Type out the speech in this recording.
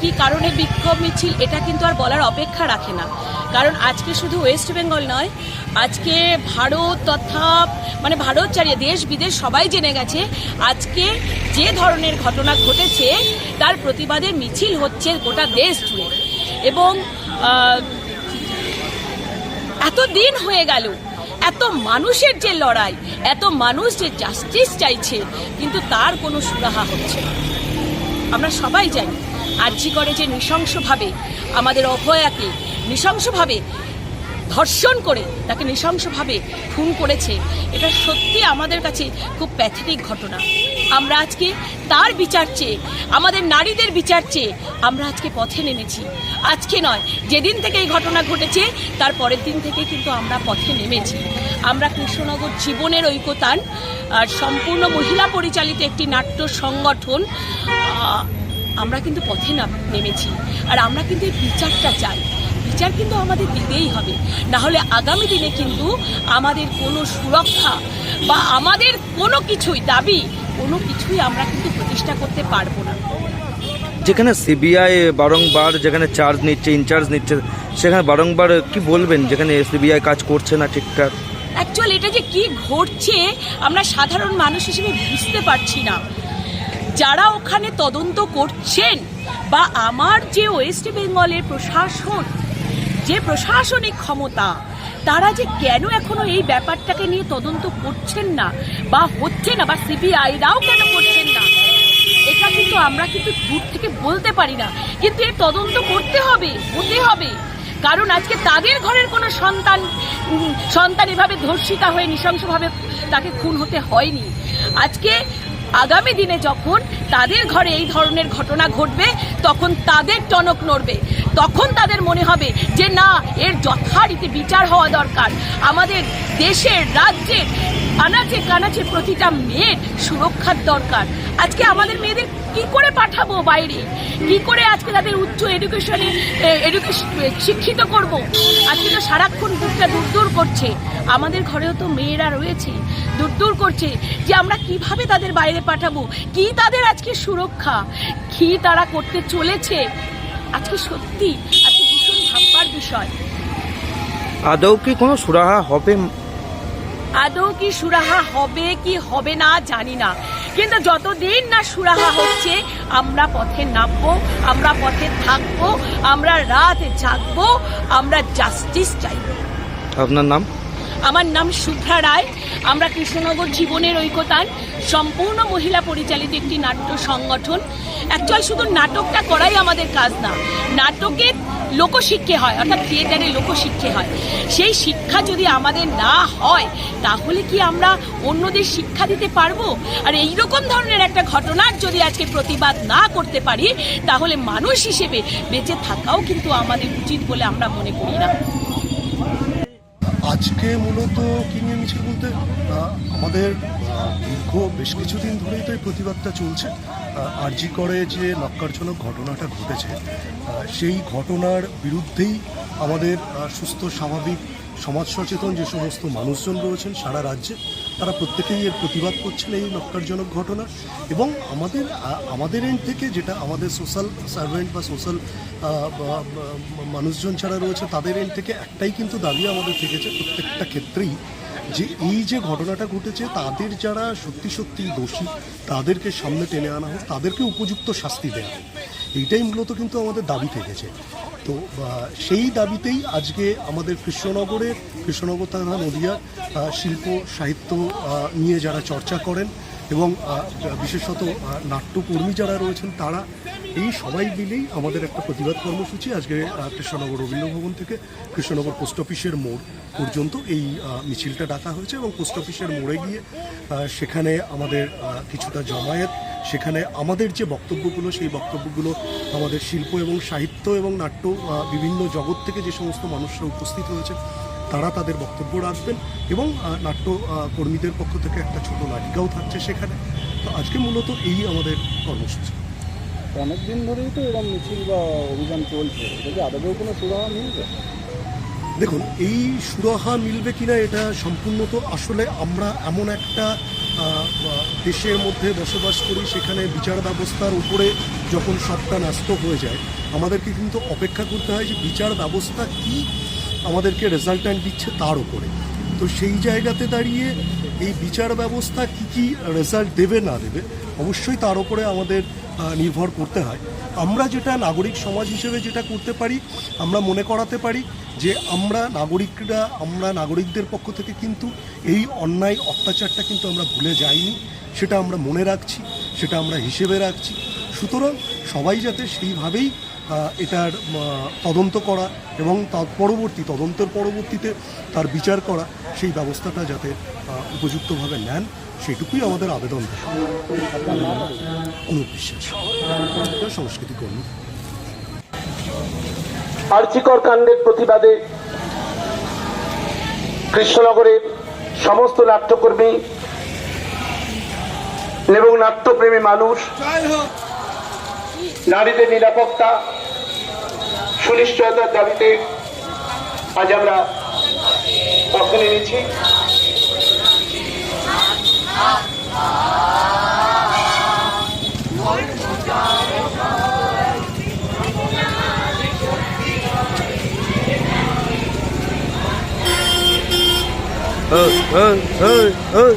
কি কারণে বিক্ষোভ মিছিল, এটা কিন্তু আর বলার অপেক্ষা রাখে না। কারণ আজকে শুধু ওয়েস্ট বেঙ্গল নয়, আজকে ভারত তথা মানে ভারত ছাড়িয়ে দেশ বিদেশ সবাই জেনে গেছে, আজকে যে ধরনের ঘটনা ঘটেছে, তার প্রতিবাদে মিছিল হচ্ছে গোটা দেশ জুড়ে। এবং এত দিন হয়ে গেল, এত মানুষের যে লড়াই, এত মানুষ যে জাস্টিস চাইছে, কিন্তু তার কোনো সুরাহা হচ্ছে না। আমরা সবাই জানি আর্জি করে যে নৃশংসভাবে আমাদের অভয়াকে নৃশংসভাবে ধর্ষণ করে, তাকে নৃশংসভাবে খুন করেছে, এটা সত্যি আমাদের কাছে খুব প্যাথেটিক ঘটনা। আমরা আজকে তার বিচার চেয়ে, আমাদের নারীদের বিচার চেয়ে আমরা আজকে পথে নেমেছি। আজকে নয়, যেদিন থেকে এই ঘটনা ঘটেছে, তার পরের দিন থেকে কিন্তু আমরা পথে নেমেছি। আমরা কৃষ্ণনগর জীবনের ঐকতান, আর সম্পূর্ণ মহিলা পরিচালিত একটি নাট্য সংগঠন আমরা কিন্তু পথে নাম- নেমেছি। আর আমরা কিন্তু এই বিচারটা চাই। বিচার কিন্তু আমাদের দিতেই হবে। না হলে আগামী দিনে কিন্তু আমাদের কোনো সুরক্ষা বা আমাদের কোনো কিছুই দাবি, কোনো কিছুই আমরা কিন্তু প্রতিষ্ঠা করতে পারব না। যেখানে সিবিআই বারংবার যেখানে চার্জ নিচ্ছে ইনচার্জ নিচ্ছে, সেখানে বারংবার কি বলবেন? যেখানে সিবিআই কাজ করছে না ঠিকঠাক? অ্যাকচুয়ালি এটা যে কি ঘটছে, আমরা সাধারণ মানুষ হিসেবে বুঝতে পারছি না। যারা ওখানে তদন্ত করছেন বা আমার যে ওয়েস্ট বেঙ্গলের প্রশাসন, যে প্রশাসনিক ক্ষমতা, তারা যে কেন এখনও এই ব্যাপারটাকে নিয়ে তদন্ত করছেন না বা হচ্ছে না বা সিবিআইরাও কেন করছেন না? এটা কিন্তু আমরা কিন্তু দূর থেকে বলতে পারি না। কিন্তু এর তদন্ত করতে হবে, হতে হবে। কারণ আজকে তাদের ঘরের কোনো সন্তান সন্তান এভাবে ধর্ষিতা হয়ে নৃশংসভাবে তাকে খুন হতে হয়নি। আজকে আগামী দিনে যখন তাদের ঘরে এই ধরনের ঘটনা ঘটবে, তখন তাদের টনক নড়বে। তখন তাদের মনে হবে যে, না, এর যথারীতি বিচার হওয়া দরকার। আমাদের দেশের, রাজ্যের আনাচে কানাচে প্রতিটা মেয়ের সুরক্ষার দরকার। আজকে আমাদের মেয়েদের কি করে পাঠাবো বাইরে? কি করে আজকে তাদের উচ্চ এডুকেশনে এডুকেশন শিক্ষিত করব? আজকে তো সারাক্ষণ বুকটা দূর দূর করছে। আমাদের ঘরেও তো মেয়েরা রয়েছে, দূর দূর করছে যে আমরা কীভাবে তাদের বাইরে পাঠাবো? কি তাদের আজকে সুরক্ষা? কি তারা করতে চলেছে? আজকে সত্যি, আজকে ভীষণ ভাববার বিষয়। আদৌ কি কোনো সুরাহা হবে আদৌ কি সুরাহা হবে কি হবে না জানি না। কিন্তু যতদিন না সুরাহা হচ্ছে আমরা পথে নামবো আমরা পথে থাকব আমরা রাত জাগবো আমরা জাস্টিস চাইব। আপনার নাম? আমার নাম শুভ্রা রায়। আমরা কৃষ্ণনগর জীবনের ঐকতান। সম্পূর্ণ মহিলা পরিচালিত একটি নাট্য সংগঠন। অ্যাকচুয়াল শুধু নাটকটা করাই আমাদের কাজ না। নাটকের লোকশিক্ষে হয়, অর্থাৎ থিয়েটারে লোকশিক্ষে হয়। সেই শিক্ষা যদি আমাদের না হয়, তাহলে কি আমরা অন্যদের শিক্ষা দিতে পারব? আর এই রকম ধরনের একটা ঘটনার যদি আজকে প্রতিবাদ না করতে পারি, তাহলে মানুষ হিসেবে বেঁচে থাকাও কিন্তু আমাদের উচিত বলে আমরা মনে করি না। আজকে মূলত কি নিয়ে মিছিল বলতে? আমাদের দীর্ঘ বেশ কিছুদিন ধরেই তো এই প্রতিবাদটা চলছে। আরজি করে যে নক্কারজনক ঘটনাটা ঘটেছে সেই ঘটনার বিরুদ্ধেই আমাদের সুস্থ, স্বাভাবিক, সমাজ সচেতন যে সমস্ত মানুষজন রয়েছেন সারা রাজ্যে, তারা প্রত্যেকেই এর প্রতিবাদ করছেন এই নক্কারজনক ঘটনা। এবং আমাদের আমাদের এন্ড থেকে যেটা আমাদের সোশ্যাল সার্ভেন্ট বা সোশ্যাল মানুষজন ছাড়া রয়েছে, তাদের এন্ড থেকে একটাই কিন্তু দাবি আমাদের থেকেছে, প্রত্যেকটা ক্ষেত্রেই যে এই যে ঘটনাটা ঘটেছে, তাদের যারা সত্যি সত্যি দোষী, তাদেরকে সামনে টেনে আনা হোক, তাদেরকে উপযুক্ত শাস্তি দেওয়া হোক। এইটাই মূলত কিন্তু আমাদের দাবি থেকেছে। তো সেই দাবিতেই আজকে আমাদের কৃষ্ণনগরের কৃষ্ণনগর থানা নদিয়া শিল্প, সাহিত্য নিয়ে যারা চর্চা করেন এবং বিশেষত নাট্যকর্মী যারা রয়েছেন তারা, এই সবাই মিলেই আমাদের একটা প্রতিবাদ কর্মসূচি আজকে কৃষ্ণনগর রবীন্দ্র ভবন থেকে কৃষ্ণনগর পোস্ট অফিসের মোড় পর্যন্ত এই মিছিলটা ডাকা হয়েছে এবং পোস্ট অফিসের মোড়ে গিয়ে সেখানে আমাদের কিছুটা জমায়েত, সেখানে আমাদের যে বক্তব্যগুলো, সেই বক্তব্যগুলো আমাদের শিল্প এবং সাহিত্য এবং নাট্য বিভিন্ন জগৎ থেকে যে সমস্ত মানুষরা উপস্থিত হয়েছে তারা তাদের বক্তব্য রাখবেন এবং আহ, নাট্য কর্মীদের পক্ষ থেকে একটা ছোট নাটিকাও থাকছে সেখানে। তো আজকে মূলত এই আমাদের কর্মসূচি। অনেকদিন ধরেই তো এরকম মিছিল বা অভিযান চলছে। এটা কি আদৌ কোনো সুরাহা মিলবে? দেখুন এই সুরাহা মিলবে কিনা এটা সম্পূর্ণ তো আসলে আমরা এমন একটা দেশের মধ্যে বসবাস করি সেখানে বিচার ব্যবস্থার উপরে যখন সবটা ন্যস্ত হয়ে যায় আমাদেরকে কিন্তু অপেক্ষা করতে হয় যে বিচার ব্যবস্থা কি আমাদেরকে রেজাল্ট্যান্ট দিচ্ছে তার উপরে। তো সেই জায়গাতে দাঁড়িয়ে এই বিচার ব্যবস্থা কি কি রেজাল্ট দেবে, না দেবে, অবশ্যই তার উপরে আমাদের নির্ভর করতে হয়। আমরা যেটা নাগরিক সমাজ হিসেবে যেটা করতে পারি, আমরা মনে করাতে পারি যে আমরা নাগরিকরা, আমরা নাগরিকদের পক্ষ থেকে কিন্তু এই অন্যায় অত্যাচারটা কিন্তু আমরা ভুলে যাইনি, সেটা আমরা মনে রাখছি, সেটা আমরা হিসেবে রাখছি। সুতরাং সবাই যাতে সেইভাবেই এটার তদন্ত করা এবং তার পরবর্তী তদন্তের পরবর্তীতে তার বিচার করা সেই ব্যবস্থাটা যাতে উপযুক্তভাবে নেন সেটুকুই আমাদের আবেদন। অনুপ বিশ্বাস সংস্কৃতি কর্মী। আর্চিকর কাণ্ডের প্রতিবাদে কৃষ্ণনগরের সমস্ত নাট্যকর্মী এবং নাট্যপ্রেমী মানুষ নারীদের নিরাপত্তা সুনিশ্চয়তার দাবিতে আজ আমরা পক্ষে নিয়েছি এই, এই, এই, এই।